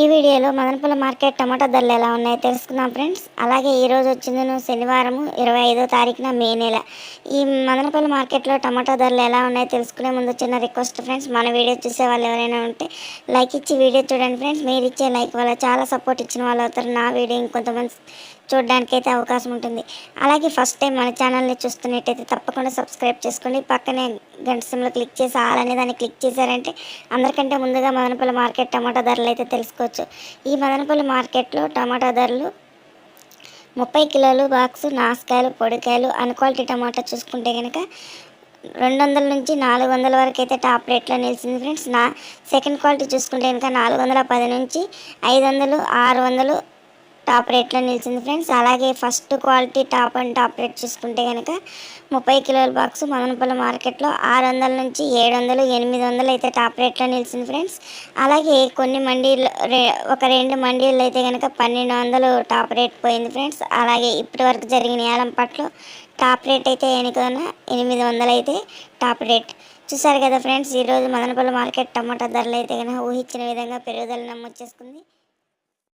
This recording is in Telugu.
ఈ వీడియోలో మదనపల్లి మార్కెట్ టమాటా ధరలు ఎలా ఉన్నాయో తెలుసుకుందాం ఫ్రెండ్స్. అలాగే ఈరోజు వచ్చింది శనివారం ఇరవై ఐదో తారీఖున మే నెల. ఈ మదనపల్లి మార్కెట్లో టమాటా ధరలు ఎలా ఉన్నాయో తెలుసుకునే ముందు చిన్న రిక్వెస్ట్ ఫ్రెండ్స్. మన వీడియో చూసే వాళ్ళు ఎవరైనా ఉంటే లైక్ ఇచ్చి వీడియో చూడండి ఫ్రెండ్స్. మీరు ఇచ్చే లైక్ వల్ల చాలా సపోర్ట్ ఇచ్చిన వాళ్ళు అవుతారు. నా వీడియో ఇంకొంతమంది చూడడానికి అయితే అవకాశం ఉంటుంది. అలాగే ఫస్ట్ టైం మన ఛానల్ని చూస్తున్నట్టయితే తప్పకుండా సబ్స్క్రైబ్ చేసుకోండి. పక్కనే గంట సిమ్లో క్లిక్ చేసి ఆల్ అనే దాన్ని క్లిక్ చేశారంటే అందరికంటే ముందుగా మదనపల్లి మార్కెట్ టమాటా ధరలు అయితే తెలుసుకో తీసుకోవచ్చు ఈ మదనపల్లి మార్కెట్లో టమాటా ధరలు ముప్పై కిలోలు బాక్సు నాసుకాయలు పొడికాయలు అన్క్వాలిటీ టమాటా చూసుకుంటే కనుక రెండు వందల నుంచి నాలుగు వందల వరకు అయితే టాప్ రేట్లో నిలిచింది ఫ్రెండ్స్. నా సెకండ్ క్వాలిటీ చూసుకుంటే కనుక నాలుగు వందల పది నుంచి ఐదు వందలు ఆరు వందలు టాప్ రేట్లో నిలిచింది ఫ్రెండ్స్. అలాగే first quality top and top rate చూసుకుంటే కనుక ముప్పై కిలోల బాక్స్ మదనపల్లి మార్కెట్లో ఆరు వందల నుంచి ఏడు వందలు ఎనిమిది వందలు అయితే టాప్ రేట్లో నిలిచింది ఫ్రెండ్స్. అలాగే కొన్ని మండీలు ఒక రెండు మండీలు అయితే కనుక పన్నెండు వందలు టాప్ రేట్ పోయింది ఫ్రెండ్స్. అలాగే ఇప్పటి వరకు జరిగిన ఏలం పట్లు టాప్ రేట్ అయితే వెనుకన ఎనిమిది వందలు అయితే టాప్ రేట్. చూసారు కదా ఫ్రెండ్స్ ఈరోజు మదనపల్లి మార్కెట్ టమాటా ధరలు అయితే కనుక ఊహించిన విధంగా పెరుగుదల నమోదు చేసుకుంది.